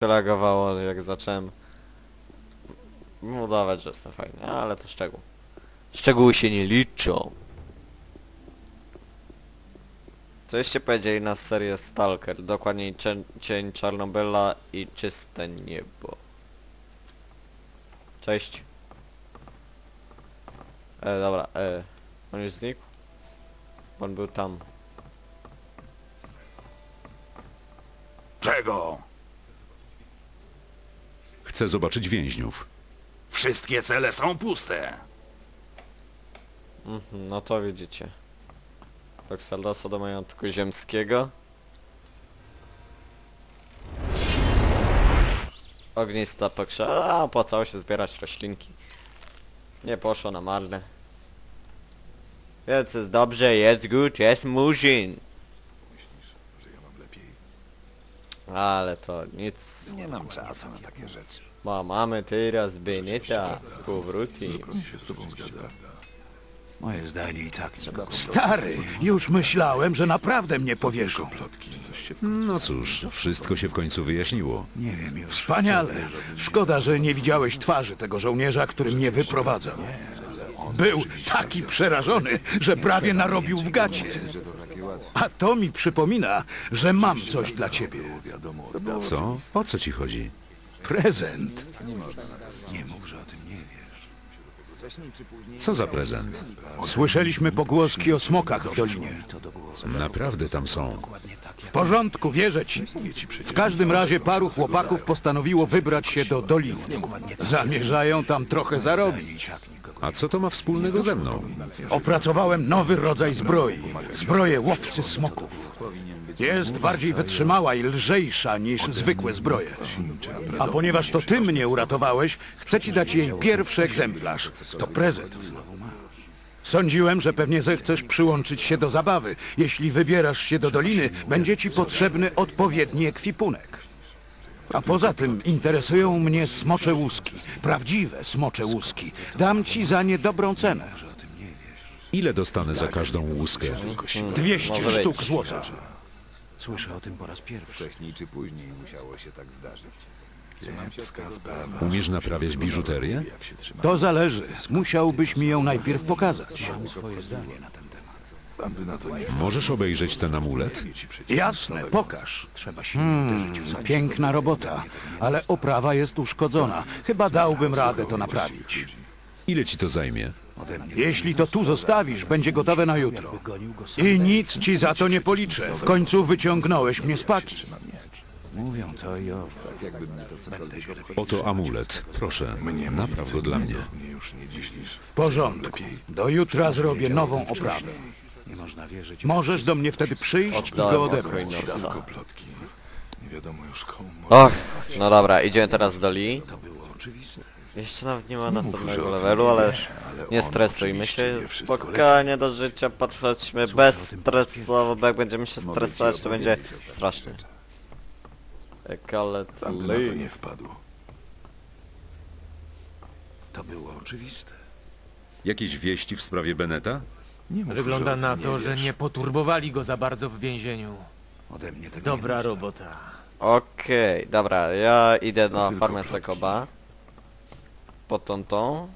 Reagowało jak zacząłem udawać, że jestem fajny, ale to szczegół. Szczegóły się nie liczą. Coście powiedzieli na serię Stalker, dokładniej cień, cień Czarnobyla i czyste niebo. Cześć. E, dobra, e, on już znikł? On był tam. Czego? Chcę zobaczyć więźniów. Wszystkie cele są puste. Mhm, no to widzicie. Roxaldosa do majątku ziemskiego. Ognista pokrze... A, opłacało się zbierać roślinki. Nie poszło na marne. Więc jest dobrze, jest good, jest murzyn. Ale to nic. Nie mam czasu na takie rzeczy. Bo mamy teraz Beneta z powrotem. Moje zdanie i tak trzeba Stary, już myślałem, że naprawdę mnie powieszą. No cóż, wszystko się w końcu wyjaśniło. Nie wiem już. Wspaniale. Szkoda, że nie widziałeś twarzy tego żołnierza, który mnie wyprowadzał. Był taki przerażony, że prawie narobił w gacie. A to mi przypomina, że mam coś dla ciebie. Co? O co ci chodzi? Prezent. Nie mów, że o tym nie wiesz. Co za prezent? Słyszeliśmy pogłoski o smokach w dolinie. Naprawdę tam są. W porządku, wierzę ci. W każdym razie paru chłopaków postanowiło wybrać się do doliny. Zamierzają tam trochę zarobić. A co to ma wspólnego ze mną? Opracowałem nowy rodzaj zbroi. Zbroję łowcy smoków. Jest bardziej wytrzymała i lżejsza niż zwykłe zbroje. A ponieważ to ty mnie uratowałeś, chcę ci dać jej pierwszy egzemplarz. To prezent. Sądziłem, że pewnie zechcesz przyłączyć się do zabawy. Jeśli wybierasz się do doliny, będzie ci potrzebny odpowiedni ekwipunek. A poza tym interesują mnie smocze łuski. Prawdziwe smocze łuski. Dam ci za nie dobrą cenę. Ile dostanę za każdą łuskę? 200 Może być. sztuk złota. Słyszę o tym po raz pierwszy. Wcześniej czy później musiało się tak zdarzyć. Kiepska sprawa. Umiesz naprawiać biżuterię? To zależy. Musiałbyś mi ją najpierw pokazać. Swoje zdanie na ten Możesz obejrzeć ten amulet? Jasne, pokaż. Trzeba się Hmm, uderzyć w sam piękna robota, ale oprawa jest uszkodzona. Chyba dałbym radę to naprawić. Ile ci to zajmie? ode mnie. Jeśli to tu zostawisz, będzie gotowe na jutro. Wygonił go sam. I nic ci za to nie policzę. W końcu wyciągnąłeś mnie z paki. Mówią to i owo. Będę się Oto amulet. Proszę, napraw go dla mnie. W porządku. Do jutra zrobię nową oprawę. Nie można wierzyć. Możesz do mnie wtedy przyjść i Oddałem go odebrać. Hojnosa. Nie wiadomo już komu. Och, no dobra, idziemy teraz do Lee. To było oczywiste. Jeszcze nawet nie ma następnego levelu, ale nie stresujmy się. Spokojnie do życia patrzmy bezstresowo, bo jak będziemy się stresować, to będzie strasznie. Ekalet Tam by na to Lee. nie wpadło. To było oczywiste. Jakieś wieści w sprawie Beneta? Nie mów, Wygląda że o na tym to, nie że wiesz. nie poturbowali go za bardzo w więzieniu. Ode mnie tego Dobra nie robota. Okej, dobra, ja idę na tylko farmę plotki. Sekoba. Po tą tą.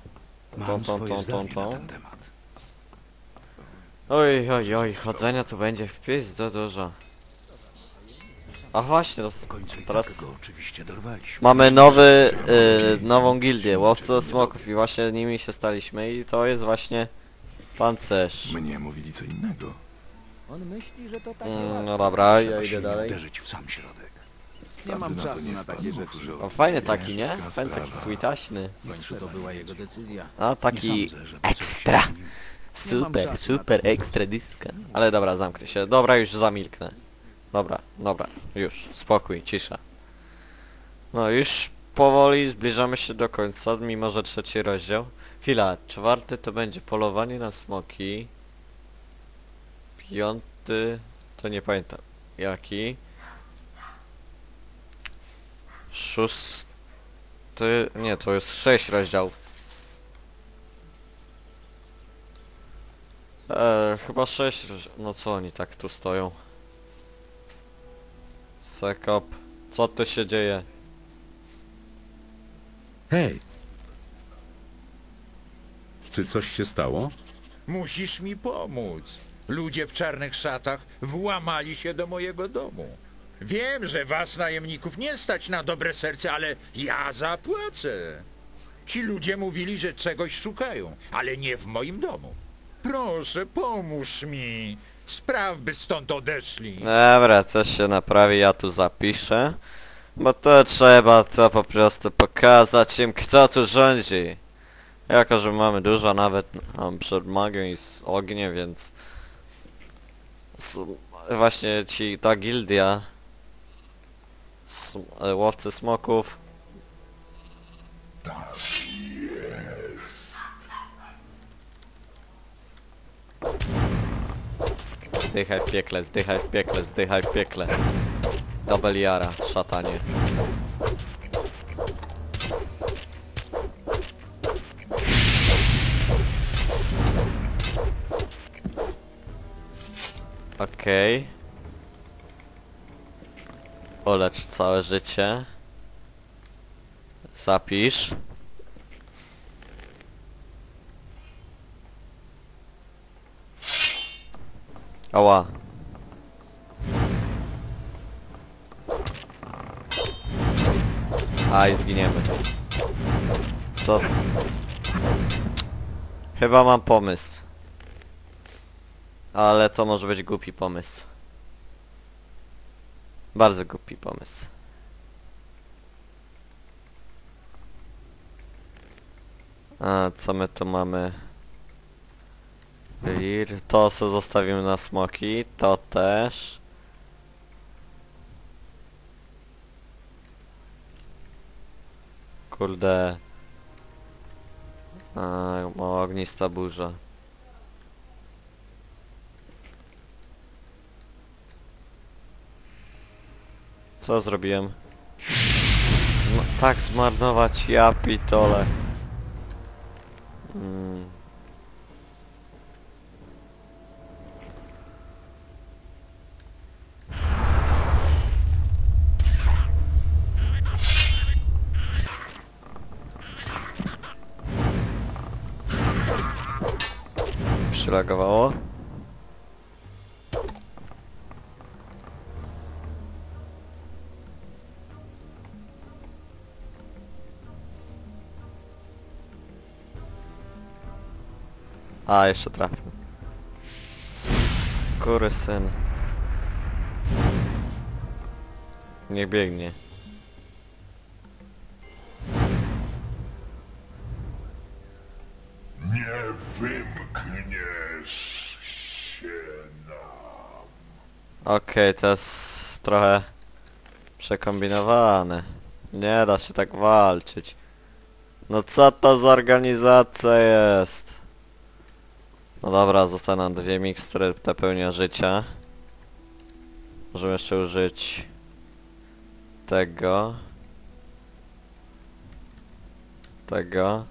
Tą, Mam tą, swoje tą, tą, zdanie na tą. ten temat. Oj, oj, oj, chodzenia tu będzie w pizdu dużo. A właśnie, dos- W końcu i teraz tak go oczywiście dorwaliśmy. mamy nowy, y, nową gildię, łowców smoków i właśnie nimi się staliśmy i to jest właśnie pancerz. Mnie mówili co innego. Mm, no dobra, ja idę dalej. uderzyć w sam środek. Nie mam czasu na takie rzeczy. O, fajny taki, nie? Fajny taki sweetaśny. To była jego decyzja. A Nie taki sądzę, żeby ekstra. Super, super ekstra dyska. Ale dobra, zamknę się. Dobra, już zamilknę. Dobra, dobra, już, spokój, cisza. No już powoli zbliżamy się do końca, mimo że trzeci rozdział. Chwila, czwarty to będzie polowanie na smoki. Piąty, to nie pamiętam. Jaki? Szósty, nie, to jest sześć rozdziałów. Eee, chyba sześć, roz- no co oni tak tu stoją? Sekop, co tu się dzieje? Hej! Czy coś się stało? Musisz mi pomóc. Ludzie w czarnych szatach włamali się do mojego domu. Wiem, że was najemników nie stać na dobre serce, ale ja zapłacę. Ci ludzie mówili, że czegoś szukają, ale nie w moim domu. Proszę, pomóż mi. Spraw, by stąd odeszli. Dobra, coś się naprawi, ja tu zapiszę. Bo to trzeba to po prostu pokazać im, kto tu rządzi. Jako, że mamy dużo nawet um, przed magią i z więc... S właśnie ci, ta gildia... S e, łowcy smoków... Zdychaj w piekle, zdychaj w piekle, zdychaj w piekle. Double jara, szatanie. Okej. Olecz całe życie. Zapisz. Ała. Aj, zginiemy. Co? Chyba mam pomysł. Ale to może być głupi pomysł. Bardzo głupi pomysł. A, co my tu mamy? Lir, to co zostawimy na smoki, to też. Kurde. A, ognista burza. Co zrobiłem? Zma tak zmarnować ja pitole. Mm. Przylagowało? A, jeszcze trafił. Kury syn. Niech biegnie. Nie wymkniesz się nam. Okej, to jest trochę przekombinowane. Nie da się tak walczyć. No co to za organizacja jest? No dobra, zostaną dwie mikstury napełnia życia. Możemy jeszcze użyć tego. Tego.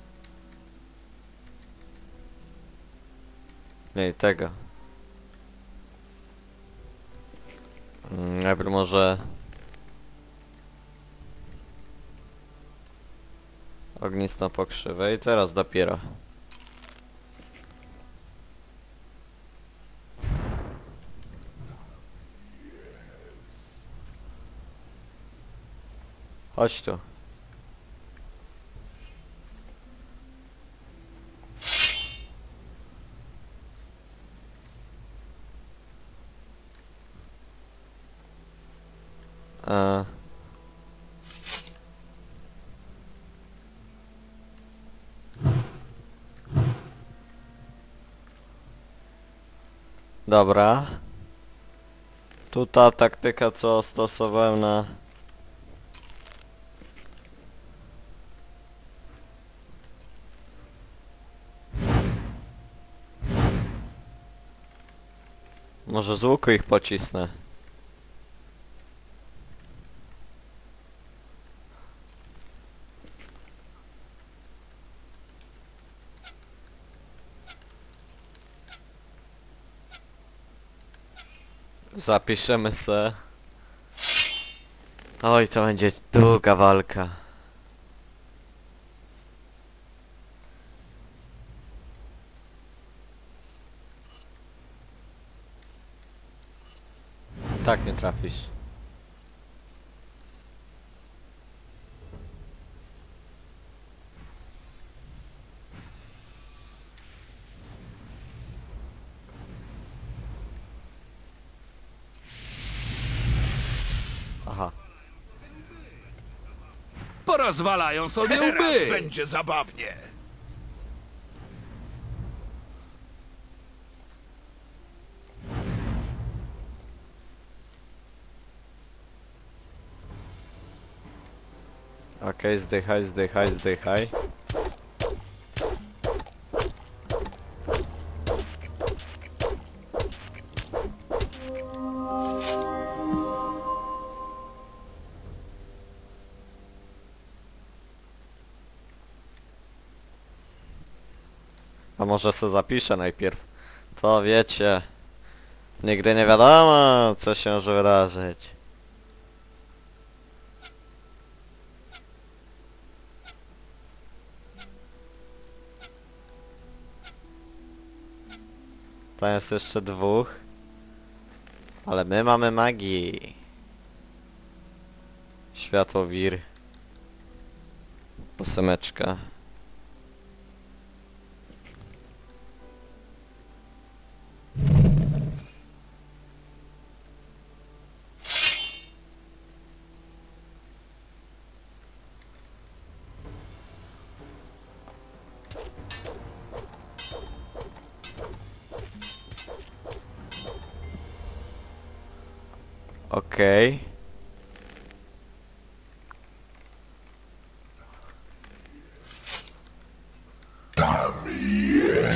Nie, tego. Najpierw może... Ognistą pokrzywę i teraz dopiero. Chodź tu. E. Dobra. Tu ta taktyka co stosowałem na... Może z łuku ich pocisnę. Zapiszemy se. Oj, to będzie długa walka. tak nie trafisz. Aha. Porozwalają sobie Teraz łby! będzie zabawnie. Okej, zdychaj, zdychaj, zdychaj. A może se zapiszę najpierw. To wiecie. Nigdy nie wiadomo, co się może wydarzyć. Tam jest jeszcze dwóch. Ale my mamy magii. Światłowir. Posemeczka. Okej.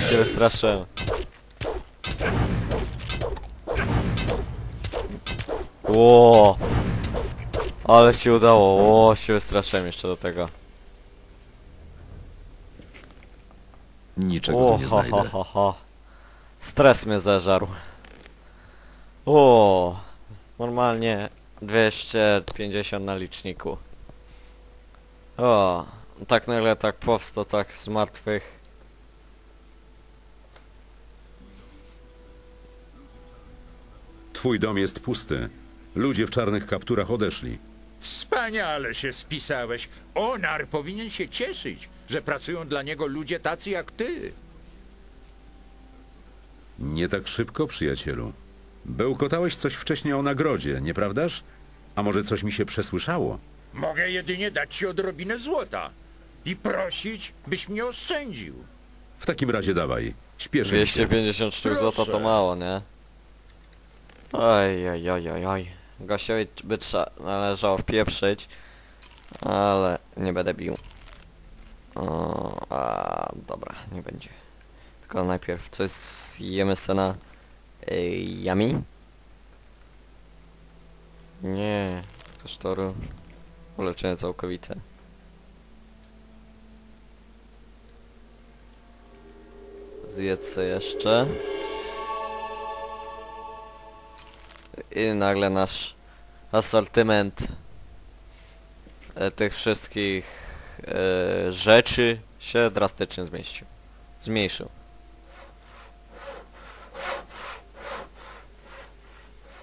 Się wystraszyłem. Ło! Ale się udało, ło, się wystraszyłem jeszcze do tego. Niczego O, tu nie ho, znajdę. ho, ho, ho. Stres mnie zeżarł. O, normalnie 250 na liczniku. O, tak nagle tak powstał, tak z martwych. Twój dom jest pusty. Ludzie w czarnych kapturach odeszli. Wspaniale się spisałeś. Onar powinien się cieszyć, że pracują dla niego ludzie tacy jak ty. Nie tak szybko, przyjacielu. Bełkotałeś coś wcześniej o nagrodzie, nieprawdaż? A może coś mi się przesłyszało? Mogę jedynie dać ci odrobinę złota i prosić, byś mnie oszczędził. W takim razie dawaj. Śpieszę mi się. 250 sztuk złota to Proszę. mało, nie? Oj, oj, oj, oj, oj. Gościowi by trza należało wpieprzyć, ale nie będę bił. O, a, dobra, nie będzie. Tylko najpierw coś zjemy se na y, yami. Nie, klasztoru. Uleczenie całkowite. Zjedz jeszcze. I nagle nasz asortyment e, tych wszystkich e, rzeczy się drastycznie zmieścił. Zmniejszył.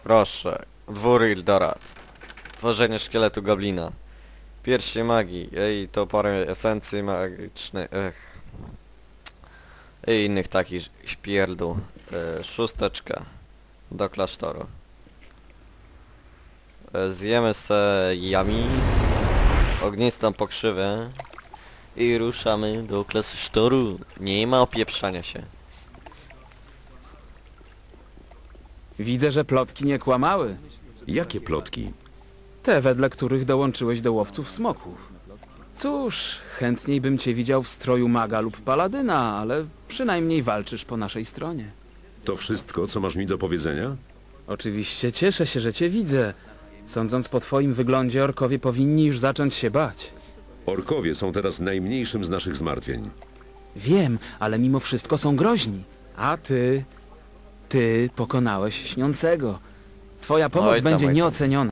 Proszę, dwór Ildorat. Tworzenie szkieletu goblina. Pierścień magii. Ej, to parę esencji magicznych. Ech. I innych takich śpierdół. E, szósteczka. Do klasztoru. E, Zjemy se jami, ognistą pokrzywę i ruszamy do klasztoru. Nie ma opieprzania się. Widzę, że plotki nie kłamały. Jakie plotki? Te, wedle których dołączyłeś do łowców smoków. Cóż, chętniej bym cię widział w stroju maga lub paladyna, ale przynajmniej walczysz po naszej stronie. To wszystko, co masz mi do powiedzenia? Oczywiście cieszę się, że cię widzę. Sądząc po twoim wyglądzie, orkowie powinni już zacząć się bać. Orkowie są teraz najmniejszym z naszych zmartwień. Wiem, ale mimo wszystko są groźni. A ty... Ty pokonałeś śniącego. Twoja pomoc Oj tam, będzie oj tam. nieoceniona.